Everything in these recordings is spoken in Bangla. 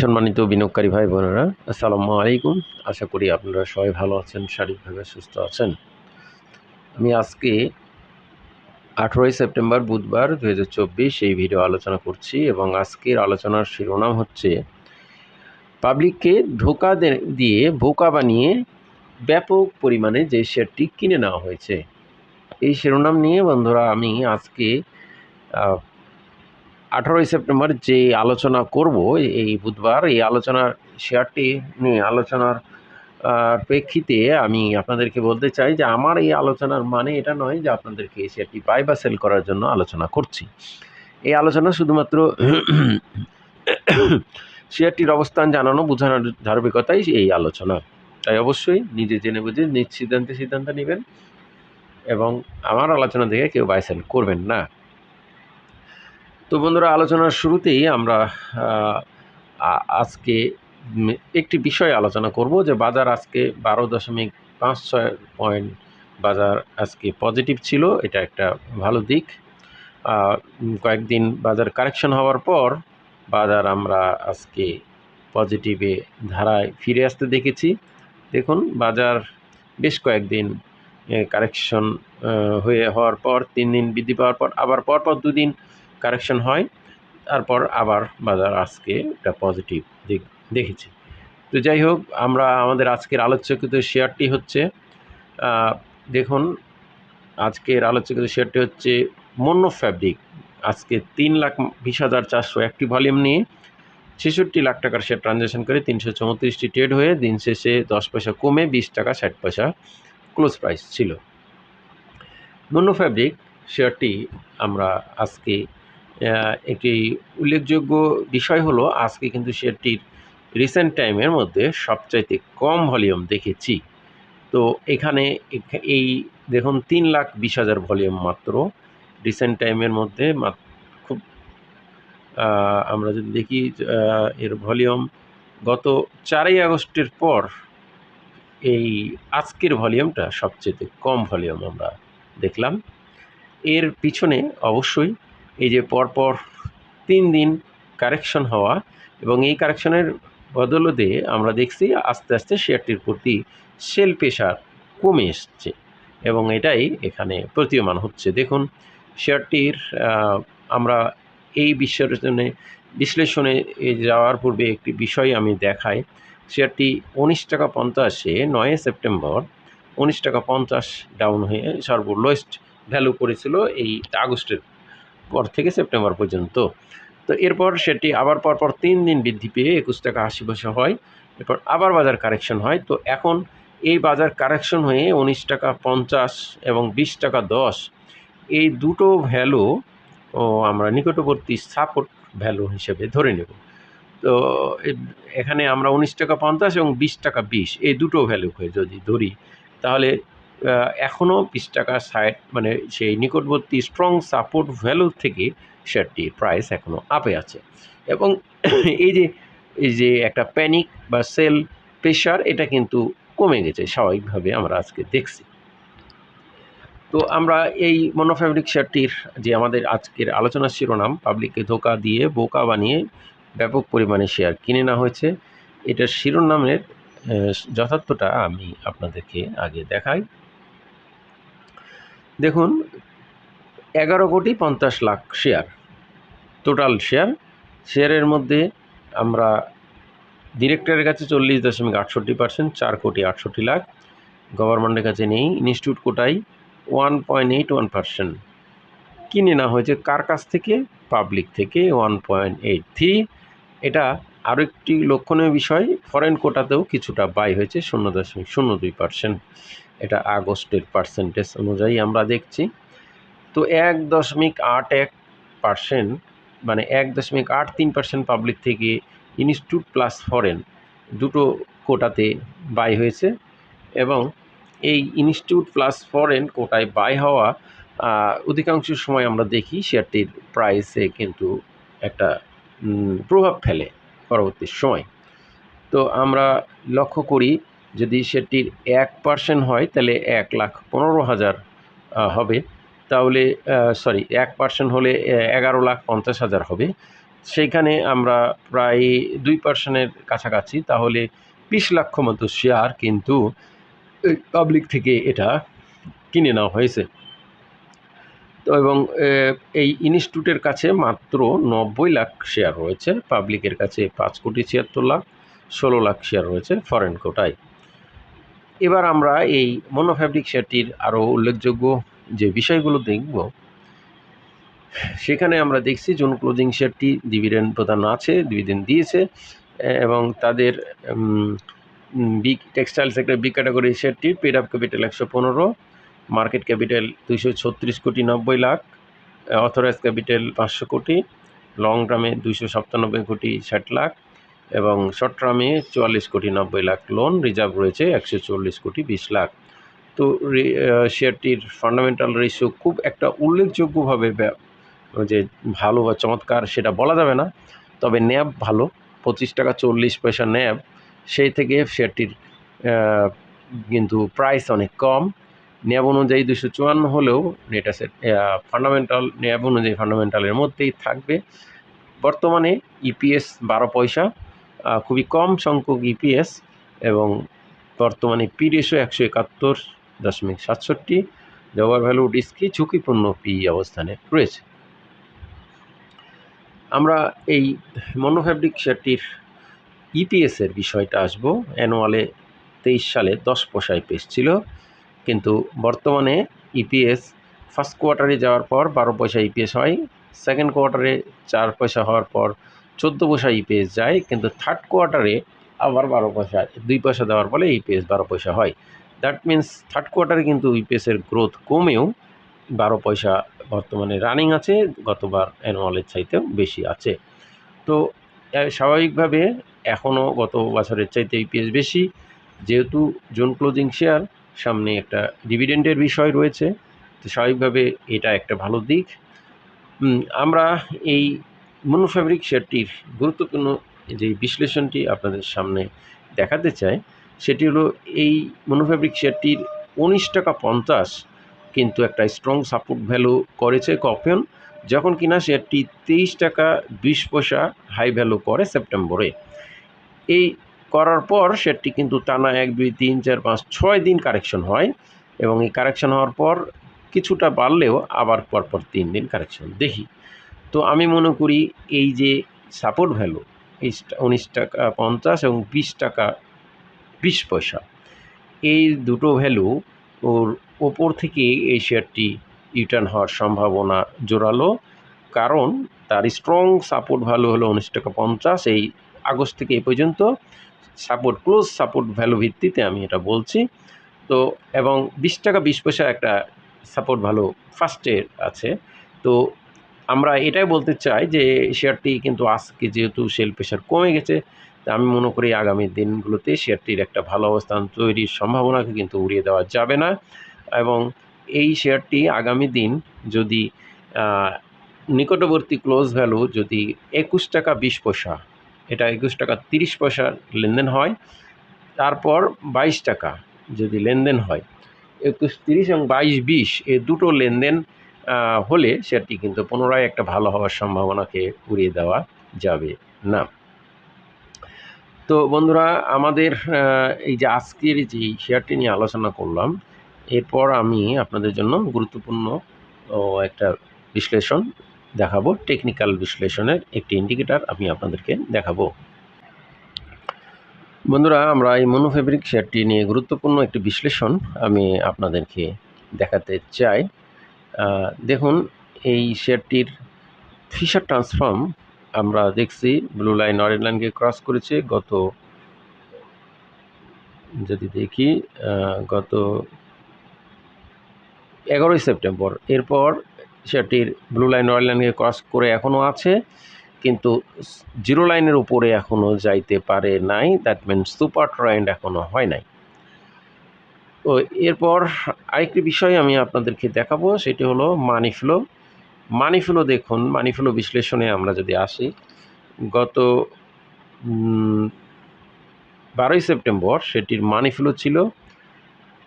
সম্মানিত বিনিয়োগকারী ভাই বোনেরা, আসসালামু আলাইকুম। আশা করি আপনারা সবাই ভালো আছেন, শারীরিকভাবে সুস্থ আছেন। আমি আজকে আঠেরোই সেপ্টেম্বর বুধবার দু হাজার চব্বিশ এই ভিডিও আলোচনা করছি এবং আজকের আলোচনার শিরোনাম হচ্ছে, পাবলিককে ধোকা দিয়ে বোকা বানিয়ে ব্যাপক পরিমাণে যে শেয়ারটি কিনে নেওয়া হয়েছে। এই শিরোনাম নিয়ে বন্ধুরা আমি আজকে আঠারোই সেপ্টেম্বর যে আলোচনা করব, এই বুধবার, এই আলোচনার শেয়ারটি নিয়ে আলোচনার প্রেক্ষিতে আমি আপনাদেরকে বলতে চাই যে আমার এই আলোচনার মানে এটা নয় যে আপনাদেরকে এই শেয়ারটি বাই বা সেল করার জন্য আলোচনা করছি। এই আলোচনা শুধুমাত্র শেয়ারটির অবস্থান জানানো, বোঝানোর ধারাবাহিকতাই এই আলোচনা। তাই অবশ্যই নিজে জেনে বুঝে নিজ সিদ্ধান্তে সিদ্ধান্ত নেবেন এবং আমার আলোচনা দেখে কেউ বাই সেল করবেন না। তো বন্ধুরা, আলোচনার শুরুতেই আমরা আজকে একটি বিষয় আলোচনা করব যে বাজার আজকে বারো দশমিক পাঁচ ছয় পয়েন্ট বাজার আজকে পজিটিভ ছিল, এটা একটা ভালো দিক। কয়েকদিন বাজার কারেকশন হওয়ার পর বাজার আমরা আজকে পজিটিভে ধারায় ফিরে আসতে দেখেছি। দেখুন, বাজার বেশ কয়েকদিন কারেকশন হয়ে হওয়ার পর, তিন দিন বৃদ্ধি পাওয়ার পর, আবার পরপর দুদিন কারেকশন হয়, তারপর আবার বাজার আজকে একটা পজিটিভ দিক দেখেছি। তো যাই হোক, আমরা আমাদের আজকের আলোচ্যকৃত শেয়ারটি হচ্ছে দেখুন, আজকের আলোচ্যকৃত শেয়ারটি হচ্ছে মন্য ফ্যাব্রিক আজকে তিন লাখ বিশ হাজার চারশো একটি ভলিউম নিয়ে ছেষট্টি লাখ টাকার শেয়ার ট্রানজ্যাকশন করে তিনশো চৌত্রিশটি ট্রেড হয়ে দিন শেষে দশ পয়সা কমে বিশ টাকা ষাট পয়সা ক্লোজ প্রাইস ছিল। মন্য ফ্যাব্রিক শেয়ারটি আমরা আজকে একটি উল্লেখযোগ্য বিষয় হলো, আজকে কিন্তু শেয়ারটির রিসেন্ট টাইমের মধ্যে সবচাইতে কম ভলিউম দেখেছি। তো এখানে এই দেখুন, তিন লাখ বিশ হাজার ভলিউম মাত্র রিসেন্ট টাইমের মধ্যে খুব আমরা যদি দেখি এর ভলিউম গত চারই আগস্টের পর এই আজকের ভলিউমটা সবচেয়ে কম ভলিউম আমরা দেখলাম। এর পিছনে অবশ্যই এই যে পরপর তিন দিন কারেকশন হওয়া এবং এই কারেকশনের বদলতে আমরা দেখছি আস্তে আস্তে শেয়ারটির প্রতি সেল পেশার কমে এসছে এবং এটাই এখানে প্রতীয়মান হচ্ছে। দেখুন শেয়ারটির আমরা এই বিশ্লেষণে বিশ্লেষণে যাওয়ার পূর্বে একটি বিষয় আমি দেখাই। শেয়ারটি উনিশ টাকা পঞ্চাশে নয় সেপ্টেম্বর উনিশ টাকা পঞ্চাশ ডাউন হয়ে সর্বলোয়েস্ট ভ্যালু করেছিল এই আগস্টের পর থেকে সেপ্টেম্বর পর্যন্ত। তো এরপর সেটি আবার পরপর তিন দিন বৃদ্ধি পেয়ে একুশ টাকা আশি পয়সা হয়। এরপর আবার বাজার কারেকশন হয়। তো এখন এই বাজার কারেকশন হয়ে উনিশ টাকা পঞ্চাশ এবং বিশ টাকা দশ, এই দুটো ভ্যালু ও আমরা নিকটবর্তী সাপোর্ট ভ্যালু হিসেবে ধরে নেব। তো এখানে আমরা উনিশ টাকা পঞ্চাশ এবং বিশ টাকা বিশ, এই দুটো ভ্যালুকে যদি ধরি, তাহলে এখনও বিশ টাকা সাইড মানে সেই নিকটবর্তী স্ট্রং সাপোর্ট ভ্যালু থেকে শেয়ারটির প্রাইস এখনও আপে আছে। এবং এই যে এই যে একটা প্যানিক বা সেল প্রেশার এটা কিন্তু কমে গেছে, স্বাভাবিকভাবে আমরা আজকে দেখছি। তো আমরা এই মনোফ্যাব্রিক শেয়ারটির যে আমাদের আজকের আলোচনার শিরোনাম পাবলিককে ধোকা দিয়ে, বোকা বানিয়ে ব্যাপক পরিমাণে শেয়ার কিনে নেওয়া হয়েছে। এটার শিরোনামের যথার্থটা আমি আপনাদেরকে আগে দেখাই। দেখুন, এগারো কোটি পঞ্চাশ লাখ শেয়ার টোটাল শেয়ার শেয়ারের মধ্যে আমরা ডিরেক্টরের কাছে চল্লিশ দশমিক আটষট্টি পার্সেন্ট চার কোটি আটষট্টি লাখ। গভর্নমেন্টের কাছে নেই institute কোটাই one point eight one percent কিনে নেওয়া হয়েছে কার কাছ থেকে? পাবলিক থেকে ওয়ান পয়েন্ট এইট থ্রি এটা আরও একটি লক্ষণীয় বিষয় ফরেন কোটাতেও কিছুটা বাই হয়েছে, শূন্য দশমিক শূন্য দুই পার্সেন্ট এটা আগস্টের পার্সেন্টেজ অনুযায়ী আমরা দেখছি। তো এক দশমিক আট এক পার্সেন্ট মানে এক দশমিক আট তিন পার্সেন্ট পাবলিক থেকে ইনস্টিটিউট প্লাস ফরেন দুটো কোটাতে বাই হয়েছে এবং এই ইনস্টিটিউট প্লাস ফরেন কোটায় বাই হওয়া অধিকাংশ সময় আমরা দেখি শেয়ারটির প্রাইসে কিন্তু একটা প্রভাব ফেলে পরবর্তী সময়। তো আমরা লক্ষ্য করি যদি সেটির এক পার্সেন্ট হয়, তাহলে এক লাখ পনেরো হাজার হবে। তাহলে সরি এক পার্সেন্ট হলে এগারো লাখ পঞ্চাশ হাজার হবে। সেইখানে আমরা প্রায় দুই পার্সেন্টের কাছাকাছি। তাহলে বিশ লক্ষ মতো শেয়ার কিন্তু পাবলিক থেকে এটা কিনে নেওয়া হয়েছে। তো এবং এই ইনস্টিটিউটের কাছে মাত্র নব্বই লাখ শেয়ার রয়েছে। পাবলিকের কাছে পাঁচ কোটি ছিয়াত্তর লাখ, ষোলো লাখ শেয়ার রয়েছে ফরেন কোটায়। এবার আমরা এই মনোফ্যাব্রিক শেয়ারটির আরও উল্লেখযোগ্য যে বিষয়গুলো দেখব, সেখানে আমরা দেখছি জুন ক্লোজিং শেয়ারটি ডিভিডেন্ড প্রদান আছে ডিভিডেন্ড দিয়েছে, এবং তাদের big textile sector big category শেয়ারটির paid up capital একশো পনেরো মার্কেট ক্যাপিটাল দুইশো ছত্রিশ কোটি নব্বই লাখ অথরাইজ ক্যাপিটাল পাঁচশো কোটি লং টার্মে দুইশো সাতানব্বই কোটি ষাট লাখ এবং শর্ট টার্মে চুয়াল্লিশ কোটি নব্বই লাখ লোন রিজার্ভ রয়েছে একশো চল্লিশ কোটি বিশ লাখ। তো শেয়ারটির ফান্ডামেন্টাল রেশিও খুব একটা উল্লেখযোগ্যভাবে যে ভালো বা চমৎকার সেটা বলা যাবে না, তবে ন্যাব ভালো, পঁচিশ টাকা চল্লিশ পয়সা ন্যাব সেই থেকে শেয়ারটির কিন্তু প্রাইস অনেক কম। ন্যাব অনুযায়ী দুশো চুয়ান্ন হলেও এটা ফান্ডামেন্টাল ন্যাব অনুযায়ী ফান্ডামেন্টালের মধ্যেই থাকবে। বর্তমানে ইপিএস বারো পয়সা খুবই কম সংখ্যক ইপিএস এবং বর্তমানে পি রেশো একশো একাত্তর দশমিক সাতষট্টি জবার ভ্যালু ডিস্কি ঝুঁকিপূর্ণ পি অবস্থানে রয়েছে। আমরা এই মনোফ্যাব্রিক শেয়ারটির ইপিএসের বিষয়টা আসব। অ্যানুয়ালে তেইশ সালে দশ পয়সায় পেস ছিল, কিন্তু বর্তমানে ইপিএস ফার্স্ট কোয়ার্টারে যাওয়ার পর বারো পয়সা ইপিএস হয় সেকেন্ড কোয়ার্টারে চার পয়সা হওয়ার পর চোদ্দ পয়সা ইপিএস যায়, কিন্তু থার্ড কোয়ার্টারে আবার বারো পয়সা, দুই পয়সা দেওয়ার ফলে ইপিএস বারো পয়সা হয়। দ্যাট মিন্স থার্ড কোয়ার্টারে কিন্তু ইপিএসের গ্রোথ কমেও বারো পয়সা বর্তমানে রানিং আছে, গতবার অ্যানুয়ালের চাইতেও বেশি আছে। তো স্বাভাবিকভাবে এখনও গত বছরের চাইতে ইপিএস বেশি। যেহেতু জোন ক্লোজিং শেয়ার সামনে একটা ডিভিডেন্ডের বিষয় রয়েছে। তো স্বাভাবিকভাবে এটা একটা ভালো দিক। আমরা এই মনোফ্যাব্রিক শেয়ারটির গুরুত্বপূর্ণ যে বিশ্লেষণটি আপনাদের সামনে দেখাতে চাই, সেটি হলো এই মনোফ্যাব্রিক শেয়ারটির উনিশ টাকা পঞ্চাশ কিন্তু একটা স্ট্রং সাপোর্ট ভ্যালু করেছে কপিয়ন যখন কিনা শেয়ারটি তেইশ টাকা বিশ পয়সা হাই ভ্যালু করে সেপ্টেম্বরে। এই করার পর শেয়ারটি কিন্তু টানা এক, দুই, তিন, চার, পাঁচ, ছয় দিন কারেকশন হয় এবং এই কারেকশন হওয়ার পর কিছুটা বাড়লেও আবার পরপর তিন দিন কারেকশন দেখি। তো আমি মনে করি এই যে সাপোর্ট ভ্যালু এই উনিশ টাকা পঞ্চাশ এবং বিশ টাকা, বিশ পয়সা, এই দুটো ভ্যালু ওর ওপর থেকে এই শেয়ারটি রিটার্ন হওয়ার সম্ভাবনা জোরালো। কারণ তার স্ট্রং সাপোর্ট ভ্যালু হলো উনিশ টাকা পঞ্চাশ, এই আগস্ট থেকে এ পর্যন্ত সাপোর্ট ক্লোজ সাপোর্ট ভ্যালু ভিত্তিতে আমি এটা বলছি। তো এবং বিশ টাকা, বিশ পয়সা একটা সাপোর্ট ভ্যালু ফার্স্টের আছে। তো আমরা এটাই বলতে চাই যে শেয়ারটি কিন্তু আজকে যেহেতু সেল প্রেশার কমে গেছে আমি মনে করি আগামী দিনগুলোতে শেয়ারটির একটা ভালো অবস্থান তৈরির সম্ভাবনাকে কিন্তু উড়িয়ে দেওয়া যাবে না। এবং এই শেয়ারটি আগামী দিন যদি নিকটবর্তী ক্লোজ ভ্যালু যদি একুশ টাকা বিশ পয়সা, এটা একুশ টাকা তিরিশ পয়সার লেনদেন হয়, তারপর বাইশ টাকা যদি লেনদেন হয়, একুশ, তিরিশ এবং বাইশ, বিশ এ দুটো লেনদেন হলে সেটি কিন্তু পুনরায় একটা ভালো হওয়ার সম্ভাবনাকে উড়িয়ে দেওয়া যাবে না। তো বন্ধুরা, আমাদের এই যে আজকের যে শেয়ারটি নিয়ে আলোচনা করলাম, এরপর আমি আপনাদের জন্য গুরুত্বপূর্ণ একটা বিশ্লেষণ দেখাবো। টেকনিক্যাল বিশ্লেষণের একটি ইন্ডিকেটার আমি আপনাদেরকে দেখাবো। বন্ধুরা, আমরা এই মনোফেব্রিক শেয়ারটি নিয়ে গুরুত্বপূর্ণ একটি বিশ্লেষণ আমি আপনাদেরকে দেখাতে চাই। দেখুন, এই শেয়ারটির ফিশার ট্রান্সফর্ম আমরা দেখছি, ব্লু লাইন, অরেঞ্জ লাইনকে ক্রস করেছে, গত যদি দেখি গত এগারোই সেপ্টেম্বর। এরপর সেটির ব্লু লাইন, অরেঞ্জ লাইনকে ক্রস করে এখনও আছে, কিন্তু জিরো লাইনের উপরে এখনও যাইতে পারে নাই। দ্যাট মিনস সুপার ট্রেন্ড এখনও হয় নাই। তো এরপর আরেকটি বিষয় আমি আপনাদেরকে দেখাবো, সেটি হলো মানি ফ্লো মানি ফ্লো দেখুন মানি ফ্লো বিশ্লেষণে আমরা যদি আসি, গত বারোই সেপ্টেম্বর সেটির মানি ফ্লো ছিল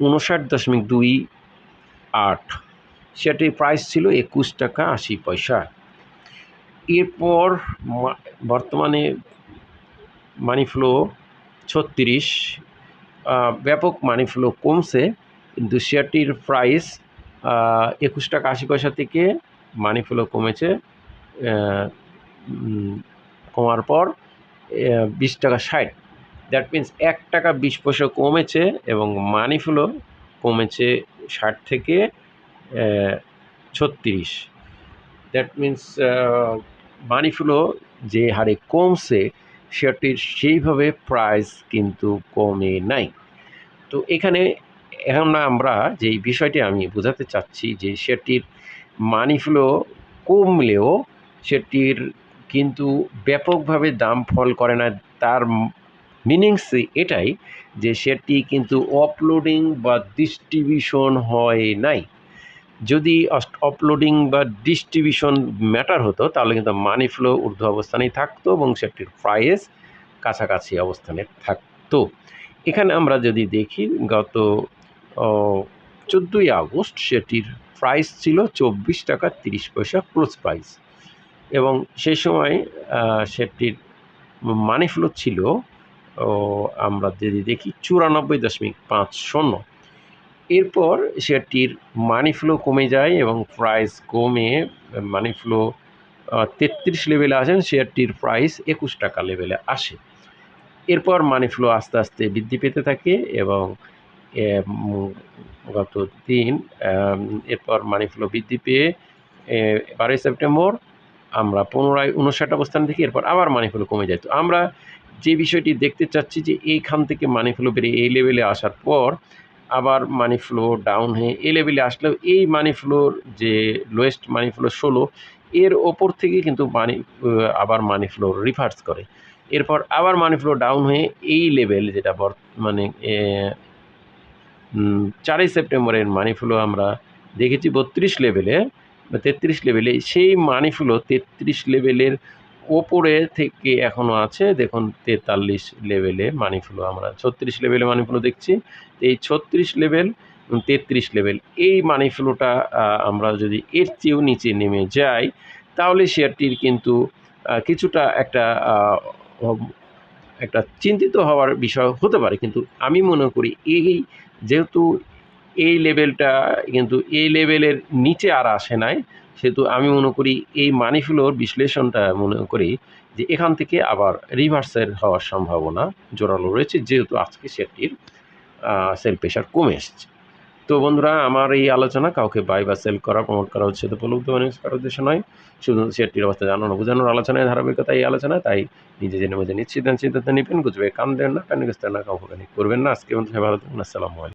উনষাট দশমিক দুই আট। সেটির প্রাইস ছিল একুশ টাকা আশি পয়সা। এরপর বর্তমানে মানি ফ্লো ছত্রিশ ব্যাপক মানি ফ্লো কমছে, কিন্তু শেয়ারটির প্রাইস একুশ টাকা আশি পয়সা থেকে মানি ফ্লো কমেছে কমার পর বিশ টাকা ষাট। দ্যাট মিন্স এক টাকা বিশ পয়সা কমেছে এবং মানি ফ্লো কমেছে ষাট থেকে ছত্রিশ। দ্যাট মিন্স মানি ফ্লো যে হারে কমছে শেয়ারটির সেইভাবে প্রাইস কিন্তু কমে নাই। তো এখানে এখন আমরা যেই বিষয়টি আমি বোঝাতে চাচ্ছি যে শেয়ারটির মানি ফ্লো কমলেও সেটির কিন্তু ব্যাপকভাবে দাম ফল করে না। তার মিনিংস এটাই যে সেটি কিন্তু অপলোডিং বা ডিস্ট্রিবিউশন হয় নাই। যদি অপলোডিং বা ডিস্ট্রিবিউশন ম্যাটার হতো, তাহলে কিন্তু মানি ফ্লো ঊর্ধ্ব অবস্থানেই থাকতো এবং সেটির প্রাইস কাছাকাছি অবস্থানে থাকতো। এখানে আমরা যদি দেখি, গত চোদ্দোই আগস্ট সেটির প্রাইস ছিল চব্বিশ টাকা তিরিশ পয়সা ক্লোজ প্রাইস এবং সেই সময় সেটির মানি ফ্লো ছিল আমরা যদি দেখি চুরানব্বই দশমিক পাঁচ শূন্য। এরপর শেয়ারটির মানি ফ্লো কমে যায় এবং প্রাইস কমে মানি ফ্লো তেত্রিশ লেভেলে আসেন, শেয়ারটির প্রাইস একুশ টাকা লেভেলে আসে। এরপর মানি ফ্লো আস্তে আস্তে বৃদ্ধি পেতে থাকে এবং গত দিন এরপর মানি ফ্লো বৃদ্ধি পেয়ে বারোই সেপ্টেম্বর আমরা পুনরায় উনষাট অবস্থান থেকে এরপর আবার মানি ফ্লো কমে যায়। তো আমরা যে বিষয়টি দেখতে চাচ্ছি যে এইখান থেকে মানি ফ্লো বেরিয়ে এই লেভেলে আসার পর আবার মানি ফ্লো ডাউন হয়ে এই লেভেলে আসলেও এই মানি ফ্লোর যে লোয়েস্ট মানি ফ্লো ষোলো এর ওপর থেকে কিন্তু মানি আবার মানি ফ্লো রিভার্স করে। এরপর আবার মানি ফ্লো ডাউন হয়ে এই লেভেল যেটা এ, চারই সেপ্টেম্বরের মানি ফ্লো আমরা দেখেছি বত্রিশ লেভেলে বা তেত্রিশ লেভেলে সেই মানি ফ্লো তেত্রিশ লেভেলের ওপরে থেকে এখনও আছে, দেখুন, তেতাল্লিশ লেভেলে মানি ফ্লো আমরা ছত্রিশ লেভেলে মানি ফ্লো দেখছি। এই ছত্রিশ লেভেল তেত্রিশ লেভেল এই মানি ফ্লোটা আমরা যদি এর চেয়েও নিচে নেমে যাই, তাহলে শেয়ারটির কিন্তু কিছুটা একটা একটা চিন্তিত হওয়ার বিষয় হতে পারে। কিন্তু আমি মনে করি এই যেহেতু এই লেভেলটা কিন্তু এই লেভেলের নিচে আর আসে নাই সেহেতু আমি মনে করি এই মানি ফ্লোর বিশ্লেষণটা মনে করি যে এখান থেকে আবার রিভার্সের হওয়ার সম্ভাবনা জোরালো রয়েছে, যেহেতু আজকে সেটির সেল প্রেশার কমে এসেছে। তো বন্ধুরা, আমার এই আলোচনা, কাউকে বাই বা সেল করা, প্রমোট করা হচ্ছে তো উপলব্ধ মানুষ করার উদ্দেশ্য নয়। শুধু শেয়ারটির অবস্থা জানানো, বোঝানোর আলোচনায় ধারাবাহিকতা, এই আলোচনা, তাই নিজে জেনে বুঝে নিশ্চিত সিদ্ধান্ত নেবেন, গুজবে কান দেন না, প্যানিক না, কাউকে করবেন না। আজকে বন্ধু ভালো থাকুন, আসসালামু আলাইকুম।